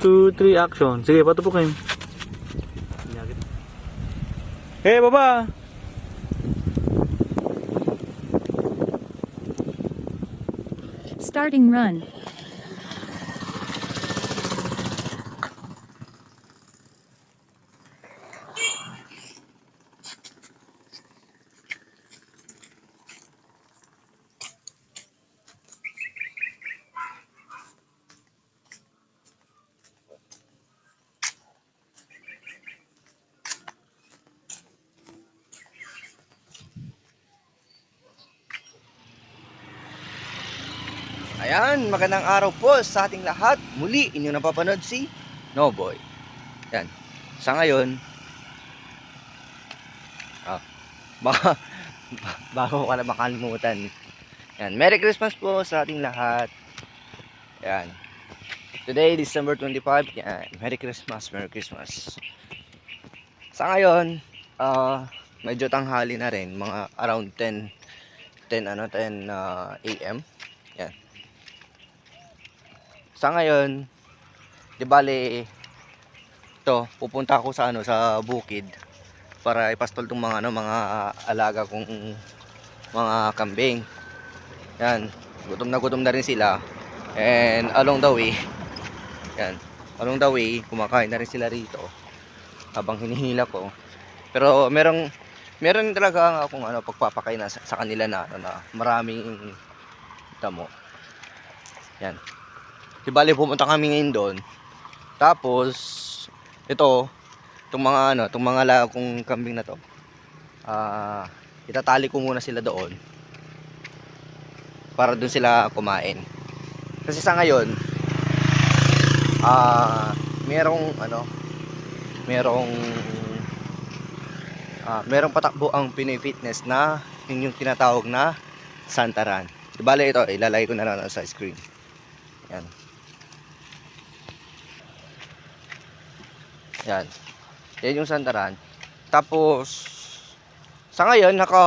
2, 3, action. Sige, patupukin. Hey, baba! Starting run. Ayan, magandang araw po sa ating lahat. Muli, inyong napapanood si Noboy. Yan. Sa ngayon, ah, baka, bago ko na makalimutan. Yan, Merry Christmas po sa ating lahat. Yan. Today, December 25. Yan, Merry Christmas, Merry Christmas. Sa ngayon, ah, medyo tanghali na rin, mga around 10, 10 ano, 10 ah, AM. Sa ngayon, di bale, to pupunta ako sa ano sa bukid para ipastol tong mga ano mga alaga kong mga kambing. Yan, gutom na gutom na rin sila. And along the way, yan, along the way, kumakain na rin sila rito habang hinihila ko. Pero merong meron talaga akong ano pagpapakain na sa, sa kanila na ano na maraming damo. Yan. Di bali pumunta kami ngayon doon. Tapos ito, itong mga ano, itong mga alaga kong kambing na to. Ah, itatali ko muna sila doon. Para doon sila kumain. Kasi sa ngayon, ah, merong ano, merong ah, merong patakbo ang Pinoy Fitness na yun yung tinatawag na Santaran. Di bale ito, ilalagay ko na lang sa screen. Yan. Yan. Yan yung sandaran. Tapos sa ngayon naka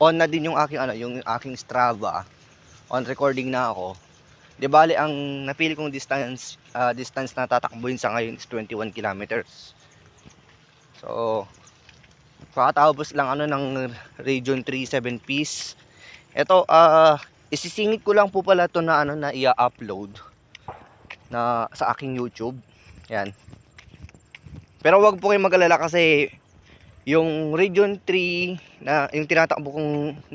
on na din yung aking ano, yung aking Strava. On recording na ako. Di bale ang napili kong distance ah, distance na tatakbuhin sa ngayon is 21 kilometers. So kakatapos lang ano ng Region 3 7 piece. Ito ah isisingit ko lang po pala to na ano na i-upload na sa aking YouTube. Yan. Pero wag po kayong mag-alala kasi yung Region 3 na yung tinatakbo kong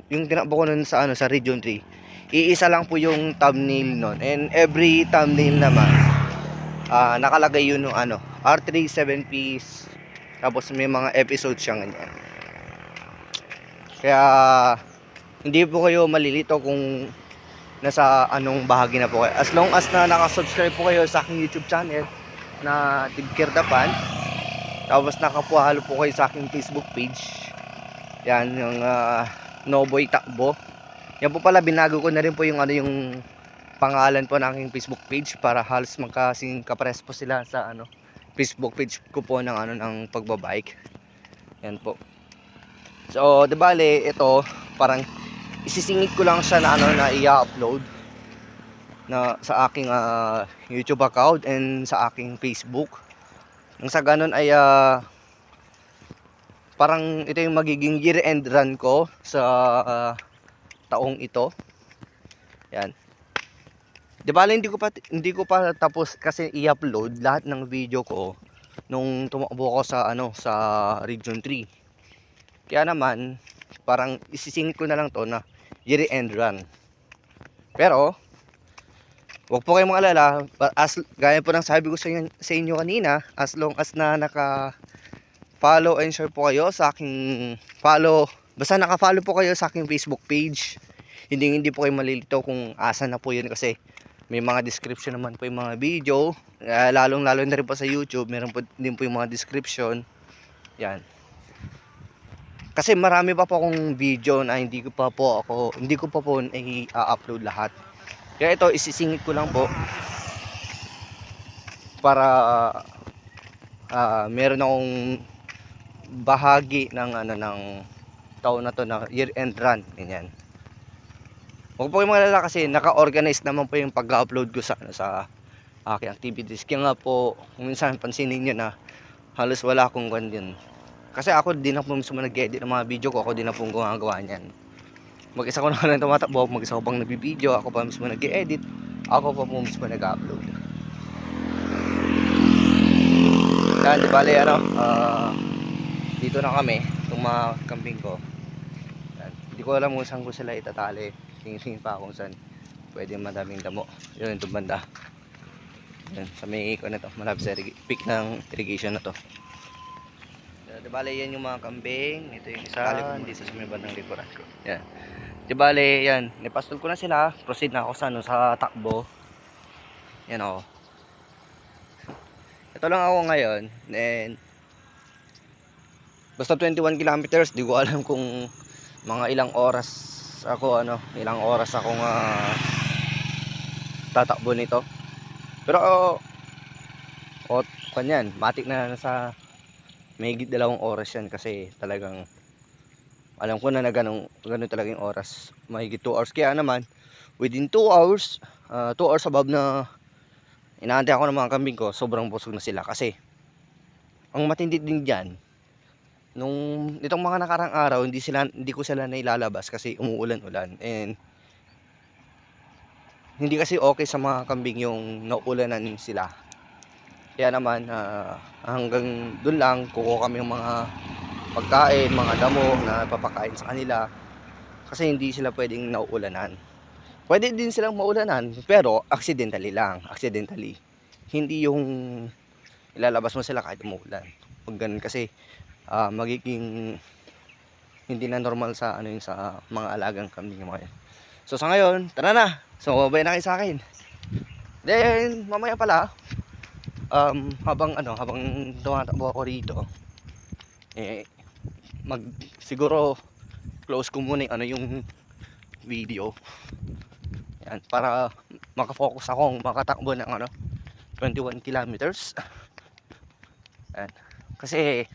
yung tinakbo ko nun sa ano sa Region 3 iisa lang po yung thumbnail nun. And every thumbnail naman ah nakalagay yun ng ano R3 7 piece. Tapos may mga episodes siya ganyan. Kaya hindi po kayo malilito kung nasa anong bahagi na po kayo. As long as na nakasubscribe po kayo sa aking YouTube channel na Tigkirdapan tapos nakapuhalo po kayo sa aking Facebook page. Yan yung uh, Noboy Takbo. Yan po pala binago ko na rin po yung ano yung pangalan po ng aking Facebook page para halos magkasing kapres po sila sa ano Facebook page ko po ng ano ng pagbabike. Yan po. So, di bale ito parang isisingit ko lang siya na ano na i-upload na sa aking ah, YouTube account and sa aking Facebook. Nang sa ganun ay ah, parang ito yung magiging year end run ko sa ah, taong ito. Yan. Di ba hindi ko pa hindi ko pa tapos kasi i-upload lahat ng video ko nung tumakbo ko sa ano sa Region 3. Kaya naman parang isisingit ko na lang to na year end run. Pero Huwag po kayong mag-alala, as, gaya po ng sabi ko sa inyo, sa inyo kanina, as long as na naka follow and share po kayo sa aking follow, basta naka-follow po kayo sa aking Facebook page. Hindi hindi po kayo malilito kung asa na po yun kasi may mga description naman po yung mga video, uh, lalong lalo na rin po sa YouTube, meron po din po yung mga description. Yan. Kasi marami pa po akong video na hindi ko pa po ako, hindi ko pa po i-upload lahat. Kaya ito, isisingit ko lang po para ah meron akong bahagi ng ano ng taon na to na year end run ganyan. Huwag po kayong magalala kasi naka-organize naman po yung pag-upload ko sa ano, sa aking activities. Kaya nga po, minsan pansinin nyo na halos wala akong ganyan. Kasi ako din na po mismo nag-edit ng mga video ko, ako din na po gumagawa niyan. Mag-isa ko na lang tumatakbo, mag-isa ko pang nagbibideo, ako pa mismo nag-edit, ako pa po mismo nag-upload. Yan, di bale, ano, ah, dito na kami, itong mga kambing ko. Yan. Hindi ko alam kung saan ko sila itatali. Tingin-tingin pa kung saan pwede madaming damo. Yun, itong banda. Yan, sa may ko na to, malapit sa peak ng irrigation na to. Di bale, yan yung mga kambing. Ito yung isa, dito sa may bandang likuran ko. Yan. Di bale, yan. Nipastol ko na sila. Proceed na ako sa, ano, sa takbo. Yan ako. Ito lang ako ngayon. Then, basta 21 kilometers. Di ko alam kung mga ilang oras ako, ano, ilang oras akong ah, tatakbo nito. Pero, oh, kanyan, matik na sa may dalawang oras yan kasi talagang alam ko na na ganun, ganun talaga yung oras. Mahigit 2 hours. Kaya naman, within 2 hours, 2 hours above na inaantay ako ng mga kambing ko, sobrang busog na sila. Kasi, ang matindi din dyan, nung itong mga nakarang araw, hindi, sila, hindi ko sila nailalabas kasi umuulan-ulan. And, hindi kasi okay sa mga kambing yung naulanan sila. Kaya naman, ah, hanggang dun lang, kukuha kami ng mga pagkain, mga damo na papakain sa kanila. Kasi hindi sila pwedeng nauulanan. Pwede din silang maulanan, pero accidentally lang, accidentally. Hindi yung ilalabas mo sila kahit umuulan. Pag ganun kasi ah, magiging hindi na normal sa ano yung sa mga alagang kambing mga yun. So sa ngayon, tara na. So mababay na kayo sa akin. Then mamaya pala um, habang ano, habang tumatakbo ako rito, eh mag siguro close ko muna yung ano yung video. Yan, para makafocus akong makatakbo ng ano 21 kilometers. Yan. Kasi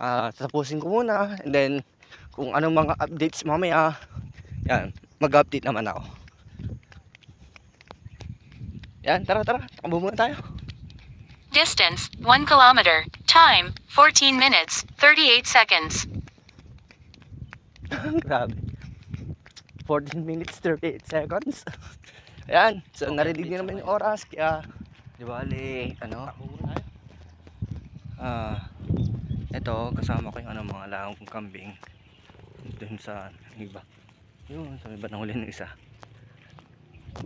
ah tatapusin ko muna and then kung anong mga updates mamaya yan, mag-update naman ako. Yan, tara tara, takbo muna tayo. Distance 1 kilometer. Time 14 minutes 38 seconds. Grabe. 14 minutes 38 seconds. Ayan, so narinig niyo naman yung oras kaya di bale, ano? Ah, ito kasama ko yung ano mga laong kong kambing dun sa iba. Yun, sa iba nahuli ng isa.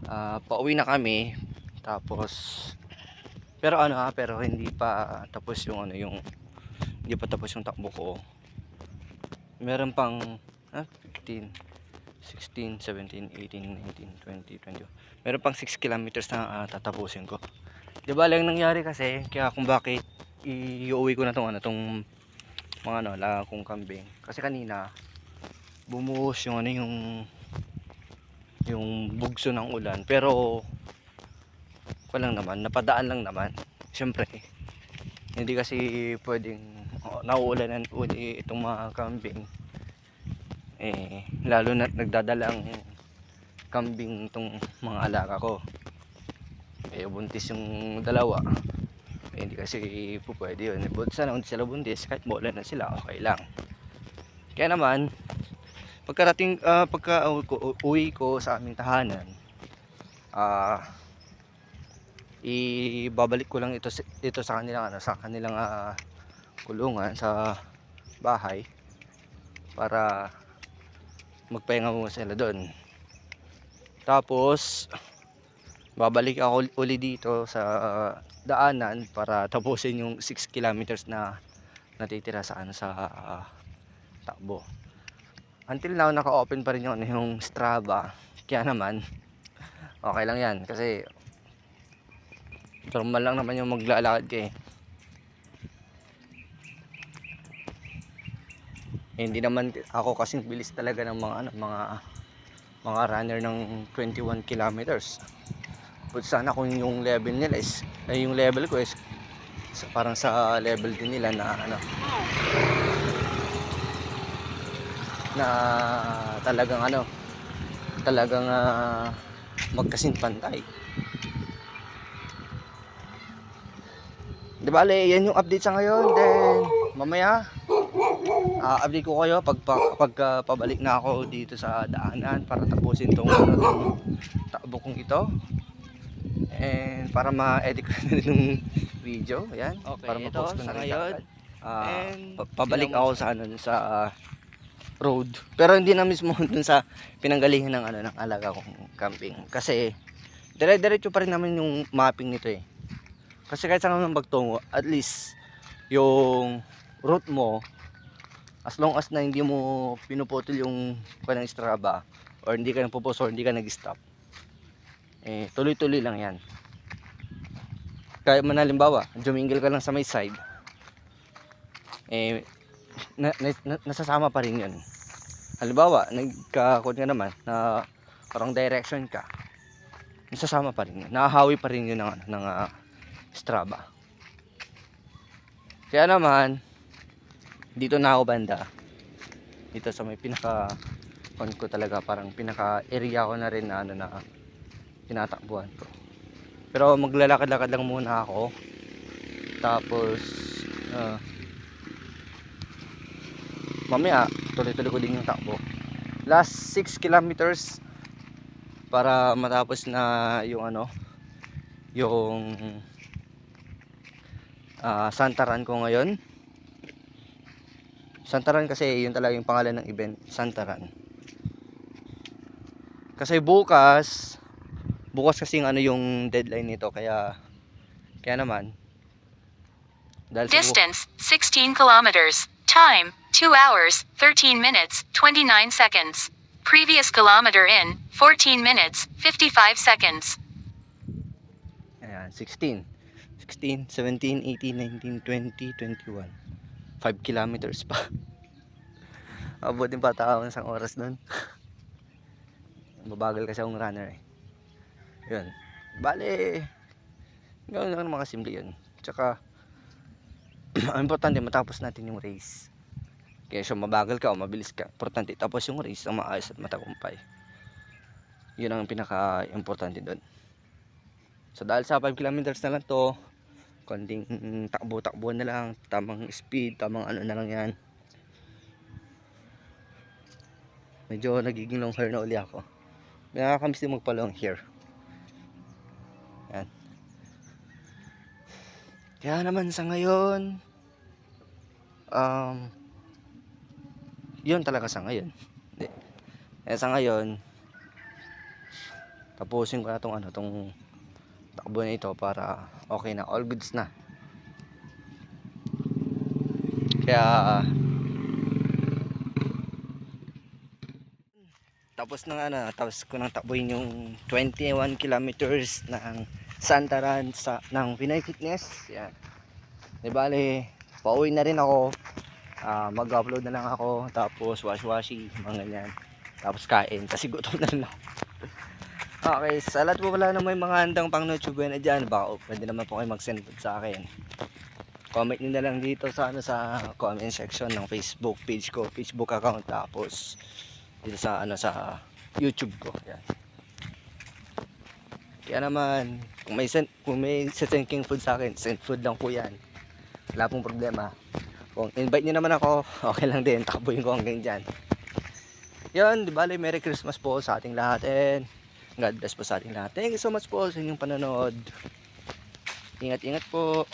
Ah, pauwi na kami tapos pero ano ha, pero hindi pa tapos yung ano yung hindi pa tapos yung takbo ko. Meron pang ah, 15 16, 17, 18, 19, 20, 21. Meron pang 6 kilometers na ah, tatapusin ko. 'Di ba lang nangyari kasi kaya kung bakit iuwi ko na tong ano tong mga ano la kong kambing. Kasi kanina bumuhos yung ano yung yung bugso ng ulan pero ko lang naman napadaan lang naman syempre. Hindi kasi pwedeng oh, nauulanan uli itong mga kambing. Eh lalo na nagdadala ang kambing itong mga alaga ko. Eh buntis yung dalawa. Eh, hindi kasi po pwede yun. Sana hindi sila buntis kahit bola na sila okay lang. Kaya naman pagkarating ah, pagka ko, uwi ko sa aming tahanan ah ibabalik ko lang ito ito sa kanilang ano sa kanilang ah, kulungan sa bahay para magpahinga muna sila doon. Tapos babalik ako uli- dito sa daanan para tapusin yung 6 kilometers na natitira sa ano sa ah, takbo. Until now naka-open pa rin yung yung Strava. Kaya naman okay lang 'yan kasi normal lang naman yung maglalakad ka eh. Hindi naman ako kasing bilis talaga ng mga ano, mga mga runner ng 21 kilometers. But sana kung yung level nila is ay yung level ko is sa- parang sa level din nila na ano na talagang ano talagang ah, magkasing pantay. Di bale, yan yung update sa ngayon. Then, mamaya, ah, update ko kayo pag, pag, pagka pabalik na ako dito sa daanan para tapusin tong, tong takbo kong ito. And para ma-edit ko na rin yung video. Yan. Okay, para ma-post ko na rin ngayon. Ah, And pa- pabalik ako sa ano sa ah, road. Pero hindi na mismo dun sa pinanggalingan ng ano ng alaga kong camping kasi dire-diretso pa rin naman yung mapping nito eh. Kasi kahit saan naman magtungo, at least yung route mo as long as na hindi mo pinuputol yung kanang Strava or hindi ka nagpo-post or hindi ka nag-stop eh tuloy-tuloy lang yan. Kaya man halimbawa jumingil ka lang sa may side eh na, na, na- nasasama pa rin yun. Halimbawa nagkakot ka naman na parang direction ka nasasama pa rin yun. Nahahawi pa rin yun ng, ng ah, Strava kaya naman dito na ako banda. Dito sa may pinaka on ko talaga parang pinaka area ko na rin na ano na tinatakbuhan ko. Pero maglalakad-lakad lang muna ako. Tapos ah, mamaya tuloy-tuloy ko din yung takbo. Last 6 kilometers para matapos na yung ano yung ah, Santaran ko ngayon Santaran kasi yun talaga yung pangalan ng event Santaran kasi bukas bukas kasi yung ano yung deadline nito kaya kaya naman dahil Distance 16 kilometers. Time 2 hours 13 minutes 29 seconds. Previous kilometer in 14 minutes 55 seconds. Ayan, 16. 16, 17, 18, 19, 20, 21. 5 kilometers pa. Abutin pa tao ng isang oras nun. Mabagal kasi akong runner eh. Yun. Bale, ganoon lang mga simple yun. Tsaka, ang importante matapos natin yung race. Kaya siya mabagal ka o mabilis ka. Importante tapos yung race ang maayos at matagumpay. Yun ang pinaka-importante doon. So dahil sa 5 kilometers na lang to, konting mm, takbo-takbo na lang, tamang speed, tamang ano na lang yan. Medyo nagiging long hair na uli ako. Nakakamiss din magpa long hair. Yan. Kaya naman sa ngayon, um, yun talaga sa ngayon. Kaya sa ngayon, tapusin ko na tong ano, tong takbo na ito para okay na, all goods na. Kaya tapos na ano, tapos ko nang takbuhin yung 21 kilometers ng Santaran sa ng Pinay Fitness. Yan. Di bale, pauwi na rin ako. Ah, mag-upload na lang ako tapos wash-washi mga ganyan. Tapos kain kasi gutom na rin ako. Okay, sa lahat po pala na may mga handang pang Noche Buena dyan, baka oh, pwede naman po kayo mag-send sa akin. Comment nyo na lang dito sa, ano, sa comment section ng Facebook page ko, Facebook account, tapos dito sa, ano, sa YouTube ko. Yan. Kaya naman, kung may, send, kung may sending food sa akin, send food lang po yan. Wala pong problema. Kung invite nyo naman ako, okay lang din, takbuhin ko hanggang dyan. Yun, di bale, Merry Christmas po sa ating lahat and God bless po sa ating lahat. Thank you so much po sa inyong panonood. Ingat-ingat po.